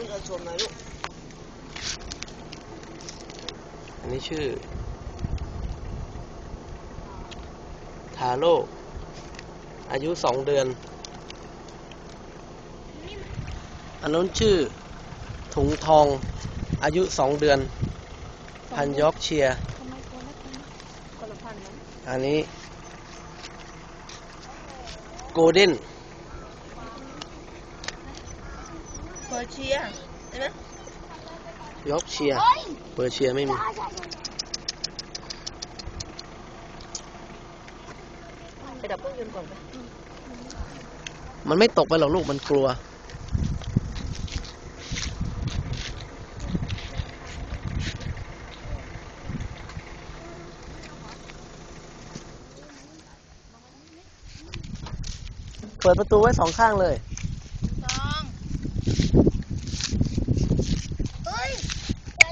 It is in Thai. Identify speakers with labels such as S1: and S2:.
S1: ลูกเอาชมหน่อยลูก
S2: อันนี้ชื่อ ทาโร่อายุสองเดือน อันนู้นชื่อ ถุงทอง อายุสองเดือน พันยอกเชียร์
S3: ทำไมตัวละพัน
S1: คนละพันนะ
S2: อันนี้ โกลเด้น
S1: เปอร์เชียใช่ไหม
S2: ยอกเชียร์เปอร์เชียร์ไม่มี
S1: ไปดับเครื่องยนต์ก่อนไป
S2: มันไม่ตกไปหรอกลูกมันกลัว เปิดประตูไว้สองข้างเลย